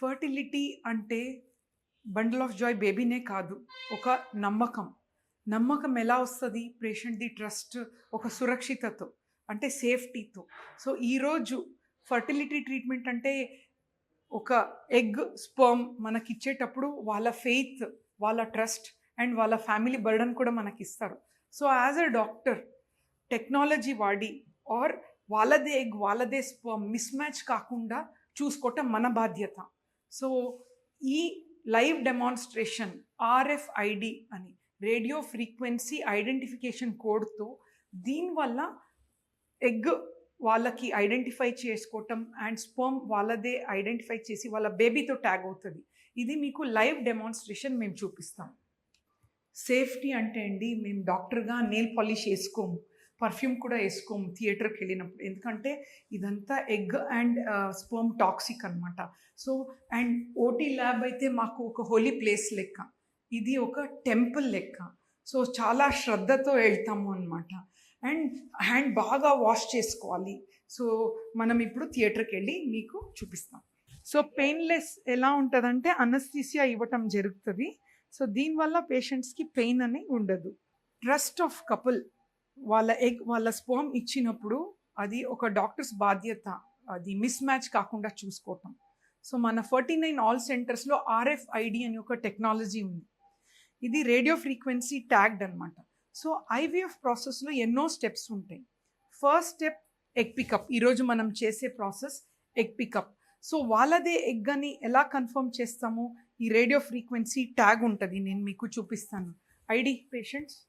Fertility అంటే bundle of Joy బేబీనే కాదు ఒక నమ్మకం. నమ్మకం ఎలా వస్తుంది? పేషెంట్ది ట్రస్ట్ ఒక సురక్షితతో అంటే సేఫ్టీతో. సో ఈరోజు ఫర్టిలిటీ ట్రీట్మెంట్ అంటే ఒక ఎగ్ స్పర్మ్ మనకి ఇచ్చేటప్పుడు వాళ్ళ ఫెయిత్ వాళ్ళ ట్రస్ట్ అండ్ వాళ్ళ ఫ్యామిలీ బర్డన్ కూడా మనకి ఇస్తారు so as a doctor technology వాడి ఆర్ వాళ్ళదే ఎగ్ వాళ్ళదే స్పర్మ్ మిస్ మ్యాచ్ కాకుండా చూసుకోవటం మన బాధ్యత. సో ఈ లైవ్ డెమాన్స్ట్రేషన్ ఆర్ఎఫ్ఐడి అని రేడియో ఫ్రీక్వెన్సీ ఐడెంటిఫికేషన్ కోడ్తో దీనివల్ల ఎగ్ వాళ్ళకి ఐడెంటిఫై చేసుకోవటం అండ్ స్పర్మ్ వాళ్ళదే ఐడెంటిఫై చేసి వాళ్ళ బేబీతో ట్యాగ్ అవుతుంది. ఇది మీకు లైవ్ డెమాన్స్ట్రేషన్ మేము చూపిస్తాం. సేఫ్టీ అంటే అండి మేము డాక్టర్గా నెయిల్ పాలిష్ వేసుకోము పర్ఫ్యూమ్ కూడా వేసుకోము థియేటర్కి వెళ్ళినప్పుడు. ఎందుకంటే ఇదంతా ఎగ్ అండ్ స్పర్మ్ టాక్సిక్ అనమాట సో అండ్ ఓటీ ల్యాబ్ అయితే మాకు ఒక హోలీ ప్లేస్ లెక్క. ఇది ఒక టెంపుల్ లెక్క. సో చాలా శ్రద్ధతో వెళ్తాము అనమాట అండ్ హ్యాండ్ బాగా వాష్ చేసుకోవాలి. సో మనం ఇప్పుడు థియేటర్కి వెళ్ళి మీకు చూపిస్తాం. సో పెయిన్లెస్ ఎలా ఉంటుందంటే అనస్థీసియా ఇవ్వటం జరుగుతుంది. సో దీనివల్ల పేషెంట్స్కి పెయిన్ అనేది ఉండదు. ట్రస్ట్ ఆఫ్ కపుల్ వాళ్ళ ఎగ్ వాళ్ళ స్పోమ్ ఇచ్చినప్పుడు అది ఒక డాక్టర్స్ బాధ్యత. అది మిస్ మ్యాచ్ కాకుండా చూసుకోవటం. సో మన ఫార్టీ నైన్ ఆల్ సెంటర్స్లో ఆర్ఎఫ్ఐడి అని ఒక టెక్నాలజీ ఉంది. ఇది రేడియో ఫ్రీక్వెన్సీ ట్యాగ్డ్ అనమాట సో ఐవీఎఫ్ ప్రాసెస్లో ఎన్నో స్టెప్స్ ఉంటాయి. First step egg pickup. ఈరోజు మనం చేసే ప్రాసెస్ ఎగ్ పికప్. సో వాళ్ళదే ఎగ్ అని ఎలా కన్ఫర్మ్ చేస్తాము? ఈ రేడియో ఫ్రీక్వెన్సీ ట్యాగ్ ఉంటుంది. నేను మీకు చూపిస్తాను. ID patients?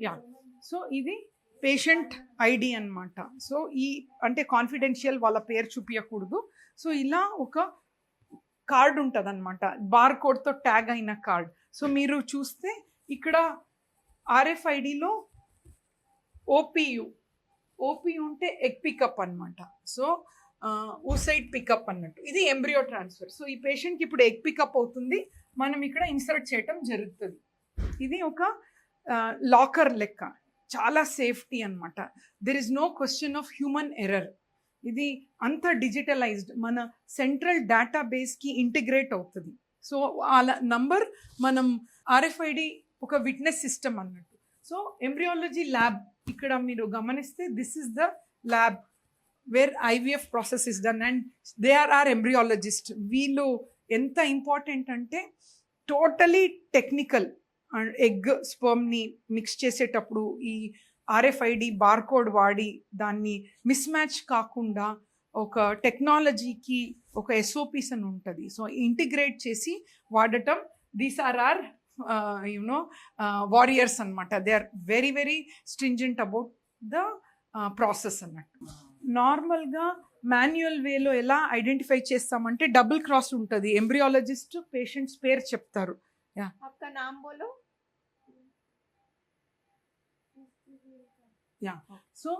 యా. సో ఇది పేషెంట్ ఐడి అన్నమాట. సో ఈ అంటే కాన్ఫిడెన్షియల్ వాళ్ళ పేరు చూపించకూడదు సో ఇలా ఒక కార్డ్ ఉంటుంది అనమాట బార్ కోడ్తో ట్యాగ్ అయిన కార్డ్. సో మీరు చూస్తే ఇక్కడ ఆర్ఎఫ్ఐడిలో ఓపీయు ఓపీయు అంటే ఎగ్ పికప్ అనమాట సో ఊసైడ్ పికప్ అన్నట్టు. ఇది ఎంబ్రియో ట్రాన్స్ఫర్ సో ఈ పేషెంట్కి ఇప్పుడు ఎగ్ పికప్ అవుతుంది. మనం ఇక్కడ ఇన్సర్ట్ చేయటం జరుగుతుంది. ఇది ఒక లాకర్ లెక్క. చాలా సేఫ్టీ అనమాట there is no question of human error ఇది అంత డిజిటలైజ్డ్ మన సెంట్రల్ డేటాబేస్కి ఇంటిగ్రేట్ అవుతుంది. సో వాళ్ళ నంబర్ మనం ఆర్ఎఫ్ఐడి ఒక విట్నెస్ సిస్టమ్ అన్నట్టు. సో ఎంబ్రియాలజీ ల్యాబ్ ఇక్కడ మీరు గమనిస్తే this is the lab where IVF process is done and they are are embryologist వీళ్ళు ఎంత ఇంపార్టెంట్ అంటే టోటలీ టెక్నికల్ ఎగ్ స్పర్మ్ని మిక్స్ చేసేటప్పుడు ఈ ఆర్ఎఫ్ఐడి బార్కోడ్ వాడి దాన్ని మిస్ మ్యాచ్ కాకుండా ఒక టెక్నాలజీకి ఒక ఎస్ఓపిస్ అని ఉంటుంది సో ఇంటిగ్రేట్ చేసి వాడటం these are are you know warriors అనమాట they are very very stringent about the process అన్నట్టు నార్మల్గా మాన్యువల్ వేలో ఎలా ఐడెంటిఫై చేస్తామంటే డబుల్ క్రాస్ ఉంటుంది ఎంబ్రియాలజిస్ట్ పేషెంట్స్ పేరు చెప్తారు आपका नाम बोलो యా సో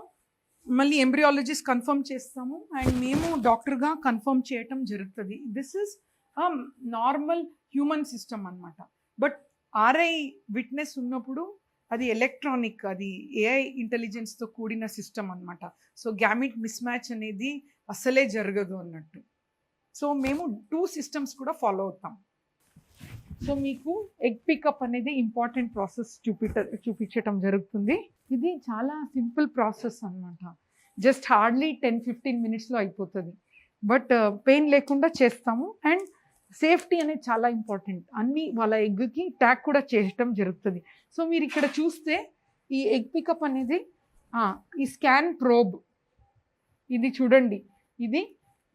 మళ్ళీ ఎంబ్రియాలజిస్ట్ కన్ఫర్మ్ చేస్తాము. అండ్ మేము డాక్టర్గా కన్ఫర్మ్ చేయటం జరుగుతుంది. This is normal human system అనమాట బట్ ఆర్ఐ విట్నెస్ ఉన్నప్పుడు అది ఎలక్ట్రానిక్ అది ఏఐ ఇంటెలిజెన్స్తో కూడిన సిస్టమ్ అనమాట సో గ్యామిట్ మిస్ మ్యాచ్ అనేది అసలే జరగదు అన్నట్టు. సో మేము టూ సిస్టమ్స్ కూడా ఫాలో అవుతాం. సో మీకు ఎగ్ పికప్ అనేది ఇంపార్టెంట్ ప్రాసెస్ చూపిట చూపించటం జరుగుతుంది. ఇది చాలా సింపుల్ ప్రాసెస్ అనమాట జస్ట్ హార్డ్లీ టెన్ ఫిఫ్టీన్ మినిట్స్లో అయిపోతుంది. బట్ పెయిన్ లేకుండా చేస్తాము. అండ్ సేఫ్టీ అనేది చాలా ఇంపార్టెంట్ అన్నీ వాళ్ళ ఎగ్కి ట్యాగ్ కూడా చేయటం జరుగుతుంది. సో మీరు ఇక్కడ చూస్తే ఈ ఎగ్ పికప్ అనేది ఈ స్కాన్ ప్రోబ్ ఇది చూడండి. ఇది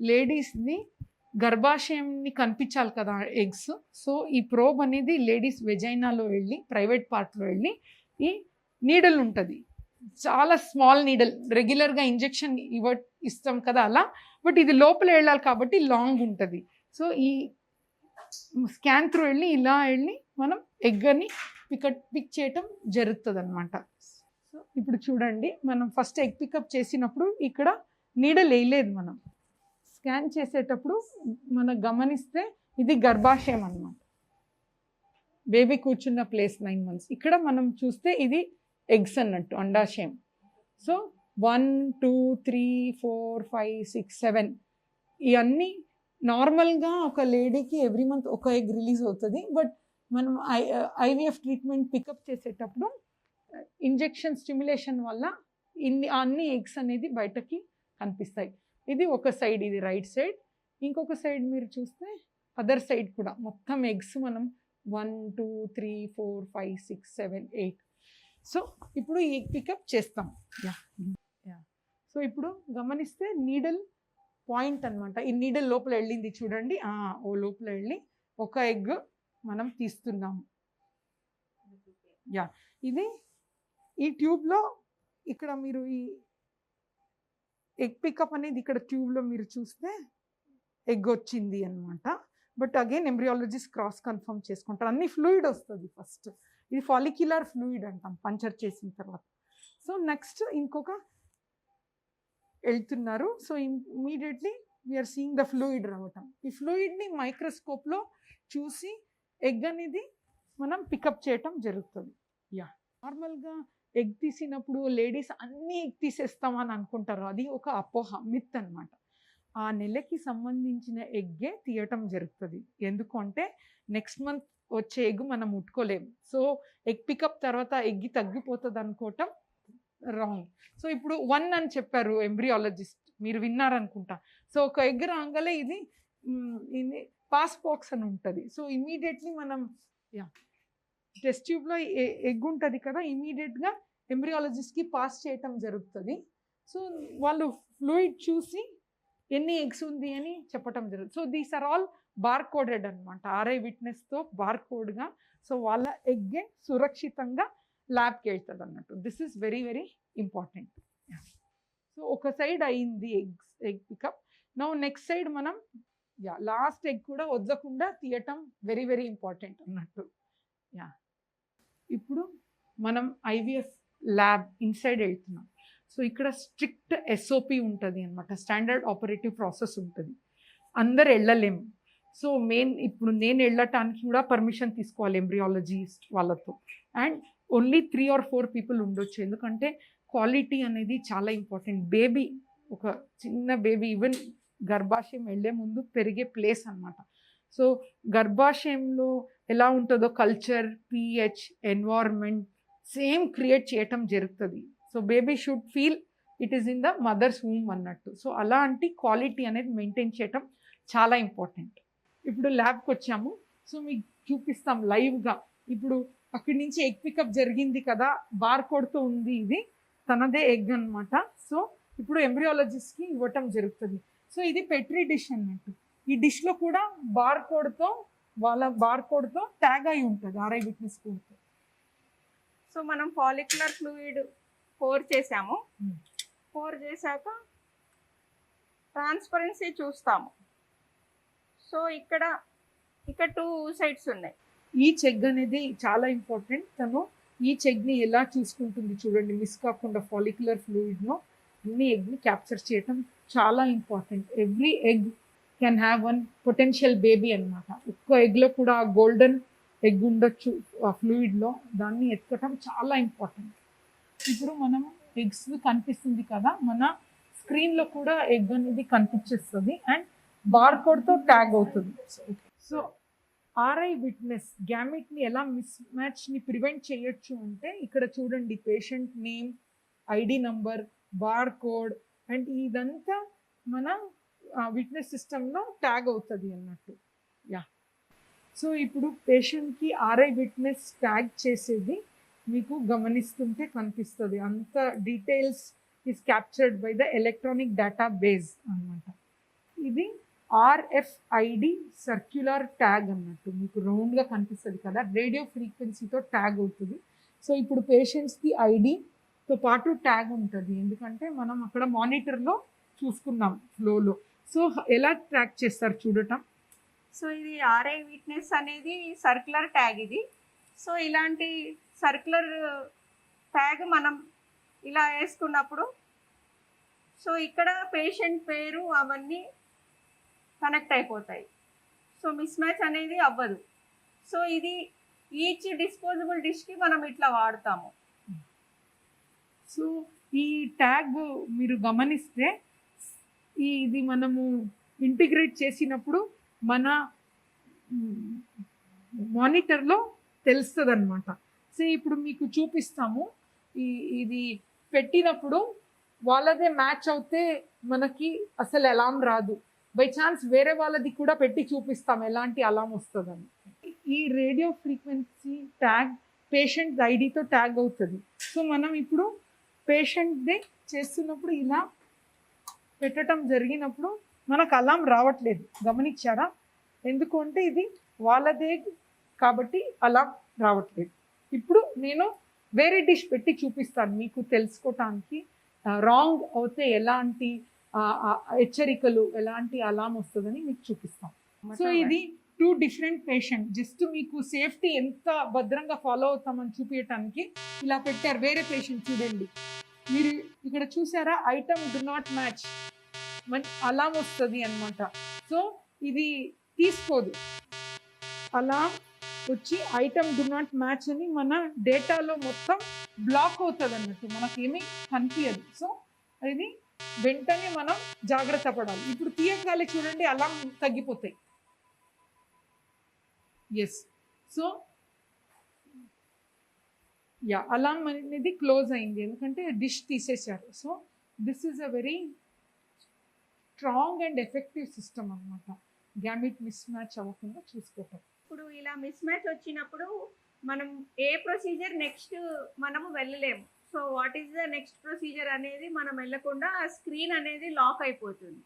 లేడీస్ని గర్భాశయంని కనిపించాలి కదా ఎగ్స్. సో ఈ ప్రోబ్ అనేది లేడీస్ వెజైనాలో వెళ్ళి ప్రైవేట్ పార్ట్లో వెళ్ళి ఈ నీడల్ ఉంటుంది. చాలా స్మాల్ నీడల్. రెగ్యులర్గా ఇంజెక్షన్ ఇవ్వ ఇస్తాం కదా అలా. బట్ ఇది లోపల వెళ్ళాలి కాబట్టి లాంగ్ ఉంటుంది. సో ఈ స్కాన్ త్రూ వెళ్ళి ఇలా వెళ్ళి మనం ఎగ్గని పికప్ పిక్ చేయటం జరుగుతుంది అనమాట సో ఇప్పుడు చూడండి. మనం ఫస్ట్ ఎగ్ పికప్ చేసినప్పుడు ఇక్కడ నీడలు వేయలేదు మనం. స్కాన్ చేసేటప్పుడు మనం గమనిస్తే ఇది గర్భాశయం అన్నమాట. బేబీ కూర్చున్న ప్లేస్ నైన్ మంత్స్. ఇక్కడ మనం చూస్తే ఇది ఎగ్స్ అన్నట్టు అండాశయం. So one two three four five six seven. ఇవన్నీ నార్మల్గా ఒక లేడీకి ఎవ్రీ మంత్ ఒక ఎగ్ రిలీజ్ అవుతుంది. బట్ మనం ఐ ఐవీఎఫ్ ట్రీట్మెంట్ పికప్ చేసేటప్పుడు ఇంజెక్షన్ స్టిమ్యులేషన్ వల్ల ఇన్ని అన్ని ఎగ్స్ అనేది బయటకి కనిపిస్తాయి. ఇది ఒక సైడ్ ఇది రైట్ సైడ్ ఇంకొక సైడ్ మీరు చూస్తే అదర్ సైడ్ కూడా. మొత్తం ఎగ్స్ మనం one two three four five six seven eight so ఇప్పుడు ఈ పికప్ చేస్తాం. యా యా సో ఇప్పుడు గమనిస్తే నీడల్ పాయింట్ అన్నమాట. ఈ నీడల్ లోపల వెళ్ళింది చూడండి. ఓ లోపల వెళ్ళి ఒక ఎగ్ మనం తీస్తున్నాము యా ఇది ఈ ట్యూబ్లో ఇక్కడ మీరు ఈ ఎగ్ పికప్ అనేది ఇక్కడ ట్యూబ్లో మీరు చూస్తే ఎగ్ వచ్చింది అనమాట but again embryologist cross confirm చేసుకుంటారు. అన్ని ఫ్లూయిడ్ వస్తుంది ఫస్ట్. ఇది ఫాలిక్యులర్ ఫ్లూయిడ్ అంటాం పంచర్ చేసిన తర్వాత. సో నెక్స్ట్ ఇంకొక వెళ్తున్నారు. So immediately we are seeing the fluid రావటం ఈ ఫ్లూయిడ్ని మైక్రోస్కోప్లో చూసి ఎగ్ అనేది మనం పికప్ చేయటం జరుగుతుంది. యా. నార్మల్గా ఎగ్ తీసినప్పుడు లేడీస్ అన్నీ ఎగ్ తీసేస్తామని అనుకుంటారు. అది ఒక అపోహ మిత్ అనమాట ఆ నెలకి సంబంధించిన ఎగ్గే తీయటం జరుగుతుంది. ఎందుకంటే నెక్స్ట్ మంత్ వచ్చే ఎగ్ మనం ముట్టుకోలేము సో ఎగ్ పికప్ తర్వాత ఎగ్గి తగ్గిపోతుంది అనుకోవటం రాంగ్. సో ఇప్పుడు వన్ అని చెప్పారు ఎంబ్రియాలజిస్ట్. మీరు విన్నారనుకుంటా. సో ఒక ఎగ్ రాగలే ఇది ఇది పాస్ బాక్స్ అని ఉంటుంది. సో ఇమీడియట్లీ మనం యా. టెస్ట్ ట్యూబ్లో ఎగ్ ఉంటుంది కదా ఇమీడియట్గా ఎంబ్రియాలజిస్ట్కి పాస్ చేయటం జరుగుతుంది. సో వాళ్ళు ఫ్లూయిడ్ చూసి ఎన్ని ఎగ్స్ ఉంది అని చెప్పటం జరుగుతుంది. So these are all barcoded అనమాట ఆర్ఐ విట్నెస్తో బార్ కోడ్గా సో వాళ్ళ ఎగ్గే సురక్షితంగా ల్యాబ్కి వెళ్తుంది అన్నట్టు. This is very very important. So ఒక సైడ్ అయింది eggs egg pickup. Now next side మనం యా లాస్ట్ ఎగ్ కూడా వదలకుండా తీయటం వెరీ వెరీ ఇంపార్టెంట్ అన్నట్టు. యా. ఇప్పుడు మనం ఐవీఎఫ్ ల్యాబ్ ఇన్సైడ్ వెళ్తున్నాం సో ఇక్కడ స్ట్రిక్ట్ ఎస్ఓపి ఉంటుంది అనమాట స్టాండర్డ్ ఆపరేటివ్ ప్రాసెస్ ఉంటుంది. అందరు వెళ్ళలేము సో మెయిన్ ఇప్పుడు నేను వెళ్ళటానికి కూడా పర్మిషన్ తీసుకోవాలి ఎంబ్రియాలజిస్ట్ వాళ్ళతో. And only three or four people ఉండొచ్చు. ఎందుకంటే క్వాలిటీ అనేది చాలా ఇంపార్టెంట్. బేబీ ఒక చిన్న బేబీ ఈవెన్ గర్భాశయం వెళ్ళే ముందు పెరిగే ప్లేస్ అనమాట సో గర్భాశయంలో ఎలా ఉంటుందో culture pH environment same create చేయటం జరుగుతుంది. So baby should feel it is in the mother's womb అన్నట్టు. సో అలాంటి క్వాలిటీ అనేది మెయింటైన్ చేయటం చాలా ఇంపార్టెంట్ ఇప్పుడు ల్యాబ్కి వచ్చాము. సో మీకు చూపిస్తాం లైవ్గా ఇప్పుడు అక్కడి నుంచి ఎగ్ పికప్ జరిగింది కదా బార్ కోడ్తో ఉంది ఇది. తనదే ఎగ్ అన్నమాట. సో ఇప్పుడు ఎంబ్రియాలజిస్ట్కి ఇవ్వటం జరుగుతుంది. సో ఇది పెట్రీ డిష్ అన్నట్టు. ఈ డిష్లో కూడా బార్ కోడ్తో వాళ్ళ బార్ కోడ్తో ట్యాగ్ అయి ఉంటుంది ఆర్ఐ విట్నెస్ కోడ్తో సో మనం ఫాలిక్యులర్ ఫ్లూయిడ్ పోర్ చేసాము. పోర్ చేశాక ట్రాన్స్పరెన్సీ చూస్తాము. సో ఇక్కడ ఇక్కడ టూ సైడ్స్ ఉన్నాయి. ఈ చెగ్ అనేది చాలా ఇంపార్టెంట్. తను ఈ చెగ్ని ఎలా చూసుకుంటుంది చూడండి మిస్ కాకుండా ఫాలిక్యులర్ ఫ్లూయిడ్ను అన్ని ఎగ్ని క్యాప్చర్ చేయటం చాలా important. Every egg can have one potential baby అన్నమాట. ఒక్క ఎగ్లో కూడా గోల్డెన్ ఎగ్ ఉండొచ్చు ఆ ఫ్లూయిడ్లో దాన్ని ఎత్తుకటం చాలా ఇంపార్టెంట్ ఇప్పుడు మనం ఎగ్స్ కనిపిస్తుంది కదా మన స్క్రీన్లో కూడా ఎగ్ అనేది కనిపించేస్తుంది అండ్ బార్కోడ్తో ట్యాగ్ అవుతుంది. సో ఆర్ఐ విట్నెస్ గ్యామిట్ని ఎలా మిస్ మ్యాచ్ని ప్రివెంట్ చేయొచ్చు అంటే ఇక్కడ చూడండి patient name ID number bar code and ఇదంతా మన విట్నెస్ సిస్టంలో ట్యాగ్ అవుతుంది అన్నట్టు. యా సో ఇప్పుడు పేషెంట్కి ఆర్ఐ విట్నెస్ ట్యాగ్ చేసేది మీకు గమనిస్తుంటే కనిపిస్తుంది. అంత details is captured by the electronic database అన్నమాట. ఇది ఆర్ఎఫ్ఐడి సర్క్యులర్ ట్యాగ్ అన్నట్టు. మీకు రౌండ్గా కనిపిస్తుంది కదా. రేడియో ఫ్రీక్వెన్సీతో ట్యాగ్ అవుతుంది. సో ఇప్పుడు పేషెంట్స్కి ఐడితో పాటు ట్యాగ్ ఉంటుంది. ఎందుకంటే మనం అక్కడ మానిటర్లో చూసుకున్నాం ఫ్లోలో సో ఎలా ట్రాక్ చేస్తారు చూడటం? సో ఇది ఆర్ఐ విట్నెస్ అనేది సర్క్యులర్ ట్యాగ్ ఇది. సో ఇలాంటి సర్క్యులర్ ట్యాగ్ మనం ఇలా వేసుకున్నప్పుడు సో ఇక్కడ పేషెంట్ పేరు అవన్నీ కనెక్ట్ అయిపోతాయి. సో మిస్ మ్యాచ్ అనేది అవ్వదు. సో ఇది ఈచ్ డిస్పోజబుల్ డిష్కి మనం ఇట్లా వాడతాము. సో ఈ ట్యాగ్ మీరు గమనిస్తే ఈ ఇది మనము ఇంటిగ్రేట్ చేసినప్పుడు మన మానిటర్లో తెలుస్తుంది అనమాట సో ఇప్పుడు మీకు చూపిస్తాము. ఈ ఇది పెట్టినప్పుడు వాళ్ళదే మ్యాచ్ అవుతే మనకి అసలు అలామ్ రాదు. బై ఛాన్స్ వేరే వాళ్ళది కూడా పెట్టి చూపిస్తాం ఎలాంటి అలామ్ వస్తుందని. ఈ రేడియో ఫ్రీక్వెన్సీ ట్యాగ్ పేషెంట్ ఐడితో ట్యాగ్ అవుతుంది. సో మనం ఇప్పుడు పేషెంట్దే చేస్తున్నప్పుడు ఇలా పెట్టడం జరిగినప్పుడు మనకు అలాం రావట్లేదు. గమనించారా? ఎందుకు అంటే ఇది వాళ్ళదే కాబట్టి అలా రావట్లేదు. ఇప్పుడు నేను వేరే డిష్ పెట్టి చూపిస్తాను. మీకు తెలుసుకోవటానికి రాంగ్ అవుతే ఎలాంటి హెచ్చరికలు ఎలాంటి అలాం వస్తుందని మీకు చూపిస్తాం సో ఇది టూ డిఫరెంట్ పేషెంట్ జస్ట్ మీకు సేఫ్టీ ఎంత భద్రంగా ఫాలో అవుతామని చూపించడానికి ఇలా పెట్టారు. వేరే పేషెంట్ చూడండి. మీరు ఇక్కడ చూసారా? ఐటమ్ డు నాట్ మ్యాచ్ అలాం వస్తుంది అనమాట సో ఇది తీసుకోదు. అలా వచ్చి ఐటమ్ డు నాట్ మ్యాచ్ అని మన డేటాలో మొత్తం బ్లాక్ అవుతుంది అన్నట్టు మనకేమీ కనిపించదు సో ఇది వెంటనే మనం జాగ్రత్త పడాలి. ఇప్పుడు తీయగాలి చూడండి అలా తగ్గిపోతాయి. ఎస్ సో యా అలాం అనేది క్లోజ్ అయింది. ఎందుకంటే డిష్ తీసేశారు. So this is a very strong and effective system అనమాట గ్యామిట్ మిస్ మ్యాచ్ అవ్వకుండా చూసుకోవటం. ఇప్పుడు ఇలా మిస్ మ్యాచ్ వచ్చినప్పుడు మనం ఏ ప్రొసీజర్ నెక్స్ట్ మనము వెళ్ళలేము. So what is the next procedure అనేది మనం వెళ్ళకుండా ఆ స్క్రీన్ అనేది లాక్ అయిపోతుంది.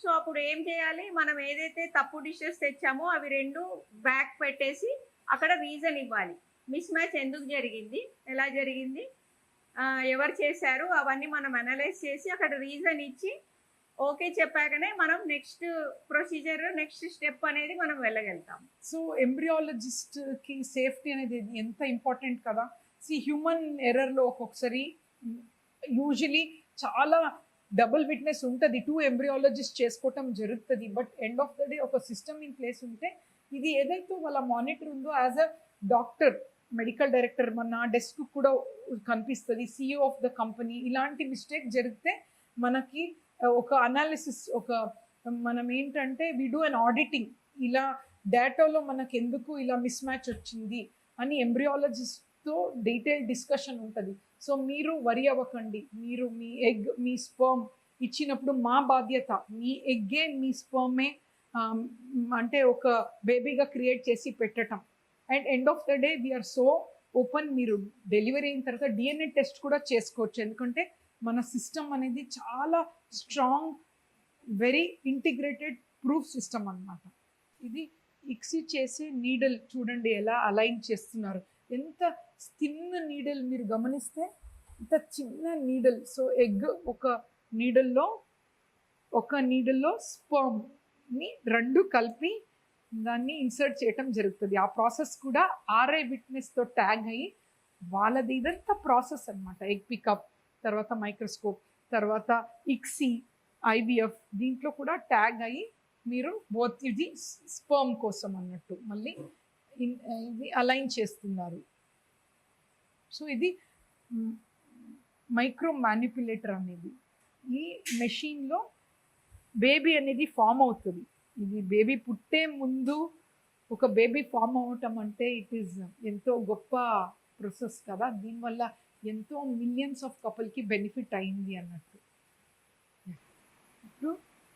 సో అప్పుడు ఏం చేయాలి? మనం ఏదైతే తప్పు డిషెస్ తెచ్చామో అవి రెండు బ్యాక్ పెట్టేసి అక్కడ రీజన్ ఇవ్వాలి. మిస్ మ్యాచ్ ఎందుకు జరిగింది? ఎలా జరిగింది? ఎవరు చేశారు? అవన్నీ మనం అనలైజ్ చేసి అక్కడ రీజన్ ఇచ్చి ఓకే చెప్పాకనే మనం నెక్స్ట్ ప్రొసీజర్ నెక్స్ట్ స్టెప్ అనేది మనం వెళ్ళగలుగుతాం. సో ఎంబ్రియాలజిస్ట్కి సేఫ్టీ అనేది ఎంత ఇంపార్టెంట్ కదా? సి హ్యూమన్ ఎర్రర్లో ఒక్కొక్కసారి యూజువలీ చాలా డబుల్ విట్నెస్ ఉంటుంది. టూ ఎంబ్రియాలజిస్ట్ చేసుకోవటం జరుగుతుంది. But end of the day ఒక సిస్టమ్ ఇన్ ప్లేస్ ఉంటే ఇది ఏదైతే వాళ్ళ మానిటర్ ఉందో as a doctor medical director మన డెస్క్ కూడా కనిపిస్తుంది సిఇఓ ఆఫ్ ద కంపెనీ ఇలాంటి మిస్టేక్ జరిగితే మనకి ఒక అనాలిసిస్ ఒక మనం ఏంటంటే వి డూ అన్ ఆడిటింగ్ ఇలా డేటాలో మనకు ఎందుకు ఇలా మిస్ మ్యాచ్ వచ్చింది అని ఎంబ్రియాలజిస్ట్తో డీటెయిల్ డిస్కషన్ ఉంటుంది. సో మీరు వరి అవ్వకండి. మీరు మీ ఎగ్ మీ స్పర్మ్ ఇచ్చినప్పుడు మా బాధ్యత మీ ఎగ్గే మీ స్పర్మే అంటే ఒక బేబీగా క్రియేట్ చేసి పెట్టటం. And end of the day we're so open మీరు డెలివరీ అయిన తర్వాత డిఎన్ఏ టెస్ట్ కూడా చేసుకోవచ్చు. ఎందుకంటే మన సిస్టమ్ అనేది చాలా strong very integrated proof system అన్నమాట. ఇది ఇక్సి చేసే నీడల్ చూడండి ఎలా అలైన్ చేస్తున్నారు. ఎంత స్థిన్న నీడల్ మీరు గమనిస్తే ఇంత చిన్న నీడల్. సో ఎగ్ ఒక నీడల్లో ఒక నీడల్లో స్పర్మ్ని రెండు కలిపి దాన్ని ఇన్సర్ట్ చేయటం జరుగుతుంది. ఆ ప్రాసెస్ కూడా ఆర్ఐ విట్నెస్తో ట్యాగ్ అయ్యి వాళ్ళది ఇదంతా ప్రాసెస్ అనమాట ఎగ్ పికప్ తర్వాత మైక్రోస్కోప్ తర్వాత ఇక్సీ ఐవిఎఫ్ దీంట్లో కూడా ట్యాగ్ అయ్యి మీరు బోత్ ఇది స్పర్మ్ కోసం అన్నట్టు మళ్ళీ uh, ఇది అలైన్ చేస్తున్నారు. సో ఇది మైక్రో మ్యానిపులేటర్ అనేది. ఈ మెషిన్లో బేబీ అనేది ఫామ్ అవుతుంది. ఇది బేబీ పుట్టే ముందు ఒక బేబీ ఫామ్ అవటం అంటే ఇట్ ఈస్ ఎంతో గొప్ప ప్రాసెస్ కదా. దీనివల్ల ఎంతో మిలియన్స్ ఆఫ్ కపుల్కి బెనిఫిట్ అయింది అన్నట్టు. ఇప్పుడు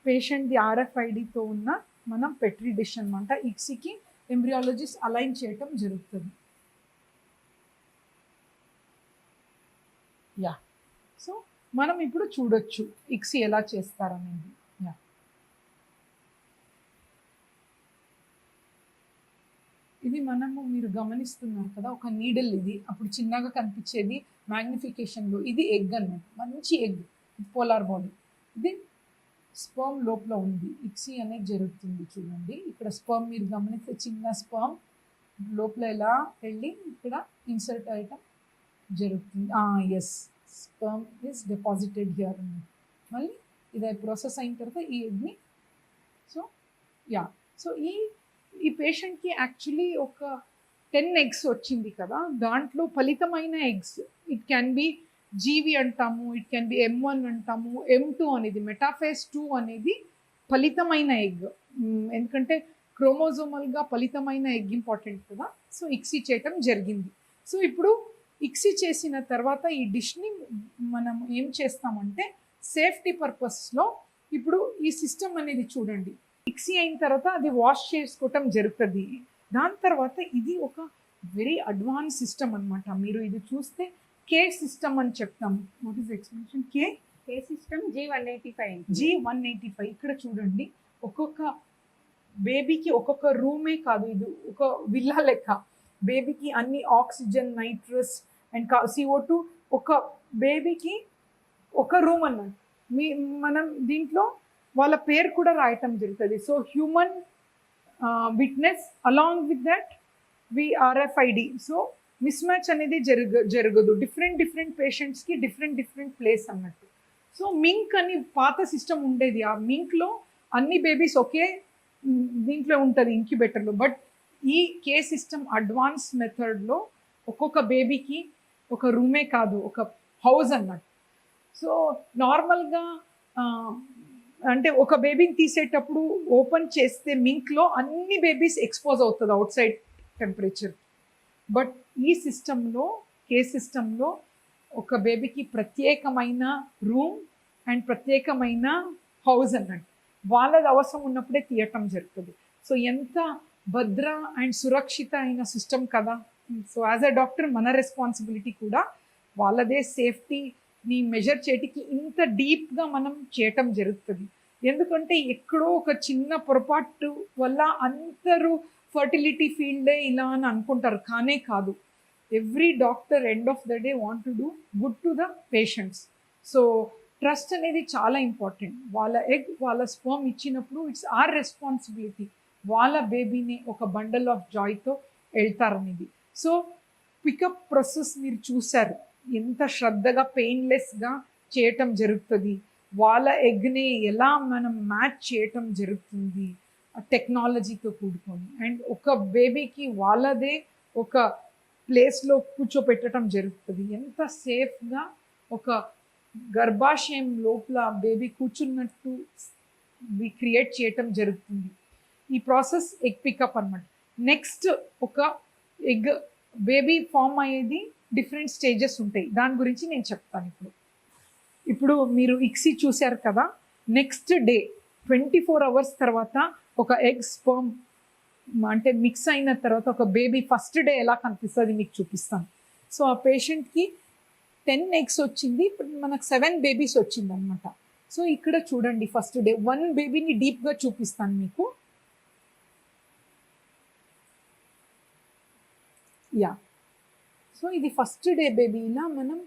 పేషెంట్ది ఆర్ఎఫ్ఐడితో ఉన్న మనం పెట్రీ డిష్ అనమాట ఇక్సికి ఎంబ్రియాలజిస్ట్ అలైన్ చేయటం జరుగుతుంది. యా సో మనం ఇప్పుడు చూడొచ్చు ఇక్సి ఎలా చేస్తారనేది యా ఇది మనము మీరు గమనిస్తున్నారు కదా ఒక నీడల్ ఇది. అప్పుడు చిన్నగా కనిపించేది మ్యాగ్నిఫికేషన్లో ఇది ఎగ్ అన్నమాట. మంచి ఎగ్ పోలార్ బాడీ ఇది స్పర్మ్ లోపల ఉంది. ఇక్సీ అనేది జరుగుతుంది చూడండి. ఇక్కడ స్పర్మ్ మీరు గమనిస్తే చిన్న స్పర్మ్ లోపల ఎలా వెళ్ళి ఇక్కడ ఇన్సర్ట్ అయ్యటం జరుగుతుంది. Yes sperm is deposited here మళ్ళీ ఇది ప్రాసెస్ అయిన తర్వాత ఈ ఎగ్ని సో యా సో ఈ ఈ పేషెంట్కి యాక్చువల్లీ ఒక టెన్ ఎగ్స్ వచ్చింది కదా దాంట్లో ఫలితమైన eggs it can be GV అంటాము it can be M one అంటాము ఎం టూ అనేది మెటాఫేస్ టూ అనేది ఫలితమైన ఎగ్. ఎందుకంటే క్రోమోజోమల్గా ఫలితమైన ఎగ్ ఇంపార్టెంట్ కదా సో ఇక్సీ చేయటం జరిగింది. సో ఇప్పుడు ఇక్సీ చేసిన తర్వాత ఈ డిష్ని మనం ఏం చేస్తామంటే సేఫ్టీ పర్పస్లో ఇప్పుడు ఈ సిస్టమ్ అనేది చూడండి. మిక్సీ అయిన తర్వాత అది వాష్ చేసుకోవటం జరుగుతుంది. దాని తర్వాత ఇది ఒక వెరీ అడ్వాన్స్ సిస్టమ్ అన్నమాట. మీరు ఇది చూస్తే కే సిస్టమ్ అని చెప్తాము what is explanation K? A system G one eighty five G one eighty five ఇక్కడ చూడండి. ఒక్కొక్క బేబీకి ఒక్కొక్క రూమే కాదు. ఇది ఒక విల్లా లెక్క. బేబీకి అన్ని oxygen nitrous and CO two ఒక బేబీకి ఒక రూమ్ అన్నట్టు మీ మనం దీంట్లో వాళ్ళ పేరు కూడా రాయటం జరుగుతుంది. So human witness along with that VRFID so mismatch అనేది జరగ జరగదు. డిఫరెంట్ డిఫరెంట్ పేషెంట్స్కి డిఫరెంట్ డిఫరెంట్ ప్లేస్ అన్నట్టు. సో మింక్ అని పాత సిస్టమ్ ఉండేది. ఆ మింక్లో అన్ని బేబీస్ ఒకే దీంట్లో ఉంటుంది ఇంక్యుబేటర్లో బట్ ఈ కే సిస్టమ్ అడ్వాన్స్ మెథడ్లో ఒక్కొక్క బేబీకి ఒక రూమే కాదు ఒక హౌస్ అన్నట్టు. సో నార్మల్గా అంటే ఒక బేబీని తీసేటప్పుడు ఓపెన్ చేస్తే మింక్లో అన్ని బేబీస్ ఎక్స్పోజ్ అవుతుంది అవుట్ సైడ్ టెంపరేచర్ బట్ ఈ సిస్టంలో కే సిస్టంలో ఒక బేబీకి ప్రత్యేకమైన రూమ్ అండ్ ప్రత్యేకమైన హౌస్ అన్నట్టు. వాళ్ళది అవసరం ఉన్నప్పుడే తీయటం జరుగుతుంది. సో ఎంత భద్ర అండ్ సురక్షిత అయిన సిస్టమ్ కదా. సో యాజ్ అ డాక్టర్ మన రెస్పాన్సిబిలిటీ కూడా వాళ్ళదే సేఫ్టీ నీ మెజర్ చేయటికి ఇంత డీప్గా మనం చేయటం జరుగుతుంది. ఎందుకంటే ఎక్కడో ఒక చిన్న పొరపాటు వల్ల అందరూ ఫర్టిలిటీ ఫీల్డే ఇలా అని అనుకుంటారు. కానే కాదు. Every doctor end of the day want to do good to the patients so trust అనేది చాలా ఇంపార్టెంట్ వాళ్ళ ఎగ్ వాళ్ళ స్పర్మ్ ఇచ్చినప్పుడు ఇట్స్ ఆర్ రెస్పాన్సిబిలిటీ వాళ్ళ బేబీని ఒక బండల్ ఆఫ్ జాయ్తో వెళ్తారనేది సో పికప్ ప్రాసెస్ మీరు చూశారు. ఎంత శ్రద్ధగా పెయిన్లెస్గా చేయటం జరుగుతుంది. వాళ్ళ ఎగ్ని ఎలా మనం మ్యాచ్ చేయటం జరుగుతుంది. టెక్నాలజీతో కూడుకొని. అండ్ ఒక బేబీకి వాళ్ళదే ఒక ప్లేస్లో కూర్చోపెట్టడం జరుగుతుంది. ఎంత సేఫ్గా ఒక గర్భాశయం లోపల బేబీ కూర్చున్నట్టు క్రియేట్ చేయటం జరుగుతుంది. ఈ ప్రాసెస్ ఎగ్ పికప్ అనమాట నెక్స్ట్ ఒక ఎగ్ బేబీ ఫామ్ అయ్యేది డిఫరెంట్ స్టేజెస్ ఉంటాయి. దాని గురించి నేను చెప్తాను ఇప్పుడు. ఇప్పుడు మీరు ఇక్సీ చూశారు కదా next day twenty four hours తర్వాత ఒక ఎగ్ స్పర్మ్ అంటే మిక్స్ అయిన తర్వాత ఒక బేబీ ఫస్ట్ డే ఎలా కనిపిస్తుంది మీకు చూపిస్తాను. సో ఆ పేషెంట్కి టెన్ ఎగ్స్ వచ్చింది ఇప్పుడు మనకు సెవెన్ బేబీస్ వచ్చింది అనమాట సో ఇక్కడ చూడండి ఫస్ట్ డే వన్ బేబీని డీప్గా చూపిస్తాను మీకు. యా. సో ఇది ఫస్ట్ డే బేబీ ఇలా మనం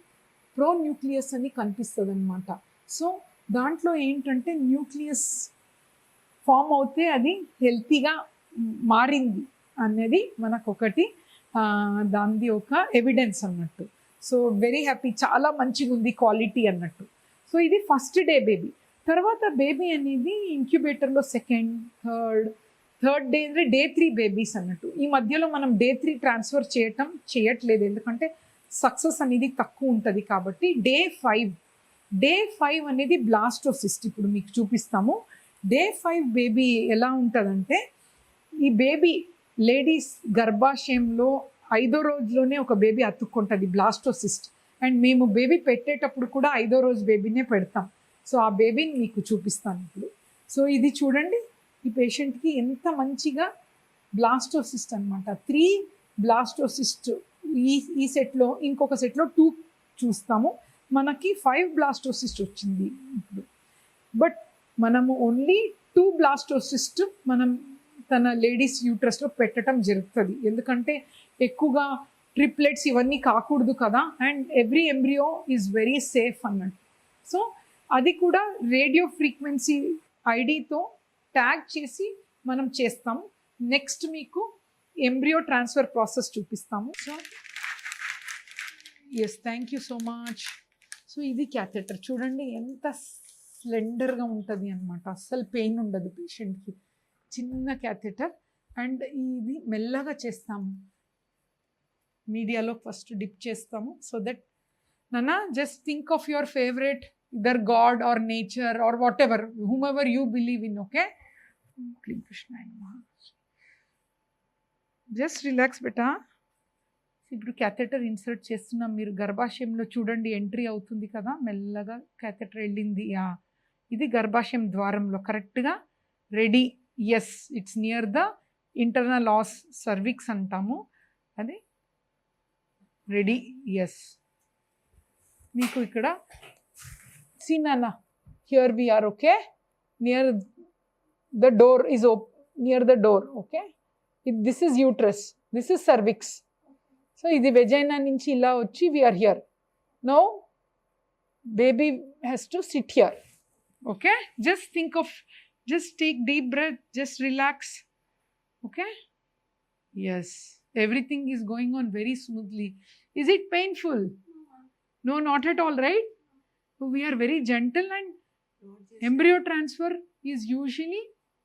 ప్రో న్యూక్లియస్ అని కనిపిస్తుంది అనమాట సో దాంట్లో ఏంటంటే న్యూక్లియస్ ఫామ్ అవుతే అది హెల్తీగా మారింది అనేది మనకు ఒకటి దానిది ఒక ఎవిడెన్స్ అన్నట్టు. సో వెరీ హ్యాపీ చాలా మంచిగా ఉంది క్వాలిటీ అన్నట్టు. సో ఇది ఫస్ట్ డే బేబీ తర్వాత బేబీ అనేది ఇంక్యుబేటర్లో సెకండ్ థర్డ్ థర్డ్ డే అంటే డే త్రీ బేబీస్ అన్నట్టు. ఈ మధ్యలో మనం డే త్రీ ట్రాన్స్ఫర్ చేయటం చేయట్లేదు. ఎందుకంటే సక్సెస్ అనేది తక్కువ ఉంటుంది కాబట్టి డే ఫైవ్. డే ఫైవ్ అనేది బ్లాస్టోసిస్ట్. ఇప్పుడు మీకు చూపిస్తాము. డే ఫైవ్ బేబీ ఎలా ఉంటుందంటే ఈ బేబీ లేడీస్ గర్భాశయంలో ఐదో రోజులోనే ఒక బేబీ అతుక్కుంటుంది బ్లాస్టోసిస్ట్. అండ్ మేము బేబీ పెట్టేటప్పుడు కూడా ఐదో రోజు బేబీనే పెడతాం. సో ఆ బేబీని మీకు చూపిస్తాను ఇప్పుడు. సో ఇది చూడండి. ఈ పేషెంట్కి ఎంత మంచిగా బ్లాస్టోసిస్ట్ అనమాట త్రీ బ్లాస్టోసిస్ట్ ఈ ఈ సెట్లో ఇంకొక సెట్లో టూ చూస్తాము. మనకి ఫైవ్ బ్లాస్టోసిస్ట్ వచ్చింది ఇప్పుడు. బట్ మనము ఓన్లీ టూ బ్లాస్టోసిస్ట్ మనం తన లేడీస్ యూట్రస్లో పెట్టడం జరుగుతుంది. ఎందుకంటే ఎక్కువగా ట్రిప్లెట్స్ ఇవన్నీ కాకూడదు కదా and every embryo is very safe అన్నట్టు. సో అది కూడా రేడియో ఫ్రీక్వెన్సీ ఐడితో ట్యాగ్ చేసి మనం చేస్తాం. నెక్స్ట్ మీకు ఎంబ్రియో ట్రాన్స్ఫర్ ప్రాసెస్ చూపిస్తాము. So yes thank you so much so ఇది క్యాథెటర్ చూడండి ఎంత స్లెండర్గా ఉంటుంది అనమాట అస్సలు పెయిన్ ఉండదు పేషెంట్కి చిన్న క్యాథెటర్ అండ్ ఇది మెల్లగా చేస్తాము మీడియాలో ఫస్ట్ డిప్ చేస్తాము. సో దట్ నానా just think of your favourite either God or nature or whatever whomever you believe in okay clean Namaha. Just relax బెటా ఇప్పుడు క్యాథెటర్ ఇన్సర్ట్ చేస్తున్నాం మీరు గర్భాశయంలో చూడండి ఎంట్రీ అవుతుంది కదా మెల్లగా క్యాథెటర్ వెళ్ళింది. యా ఇది గర్భాశయం ద్వారంలో కరెక్ట్గా ready yes it's near the internal os cervix అంటాము. అది రెడీ ఎస్ మీకు ఇక్కడ సీనానా here we are okay near the door is op- near the door okay? This is uterus this is cervix. So the vagina nunchi ila vachi we are here. Now baby has to sit here okay? Just think of just take deep breath just relax okay? Yes everything is going on very smoothly. Is it painful? No not at all right? We are very gentle and embryo transfer is usually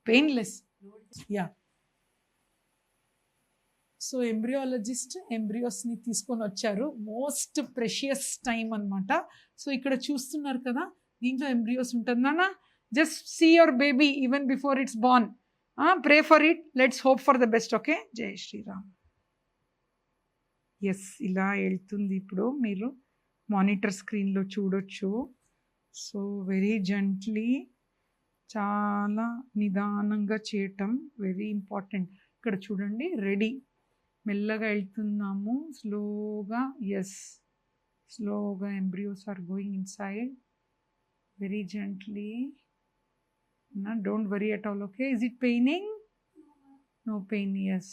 painless yeah so embryologist ఎంబ్రియోస్ని తీసుకొని వచ్చారు. Most precious time అన్నమాట. So ఇక్కడ చూస్తున్నారు కదా దీంట్లో embryos ఉంటుంది నానా just see your baby even before it's born pray for it let's hope for the best okay జై శ్రీరామ్. ఎస్ ఇలా వెళ్తుంది ఇప్పుడు మీరు. మానిటర్ స్క్రీన్లో చూడొచ్చు. సో వెరీ జెంట్లీ చాలా నిదానంగా చేయటం వెరీ ఇంపార్టెంట్ ఇక్కడ చూడండి రెడీ మెల్లగా వెళ్తున్నాము. స్లోగా ఎస్ స్లోగా embryos are going inside very gently don't worry at all okay is it paining no pain yes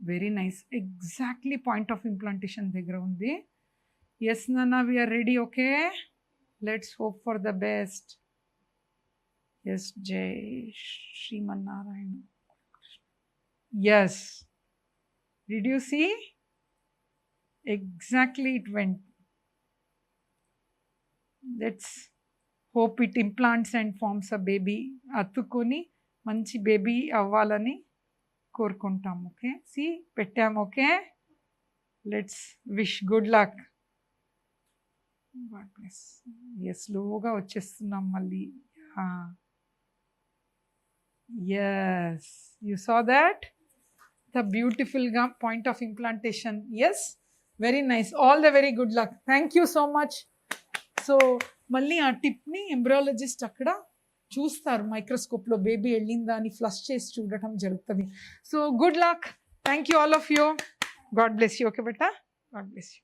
very nice exactly point of implantation దగ్గర ఉంది. ఎస్ నన్న we're ready okay let's hope for the best yes జై Srimannarayana yes did you see exactly it went that's hope it implants and forms a baby అతుక్కొని మంచి బేబీ అవ్వాలని కోరుకుంటాం okay సి పెట్టాము okay let's wish good luck yes స్లోగా వచ్చేస్తున్నాం మళ్ళీ yes you saw that the బ్యూటిఫుల్గా point of implantation yes very nice all the very good luck thank you so much so మళ్ళీ ఆ టిప్ని ఎంబ్రాలజిస్ట్ అక్కడ చూస్తారు. మైక్రోస్కోప్లో బేబీ వెళ్ళిందా అని ఫ్లష్ చేసి చూడటం జరుగుతుంది. So good luck thank you all of you God bless you okay beta? God bless you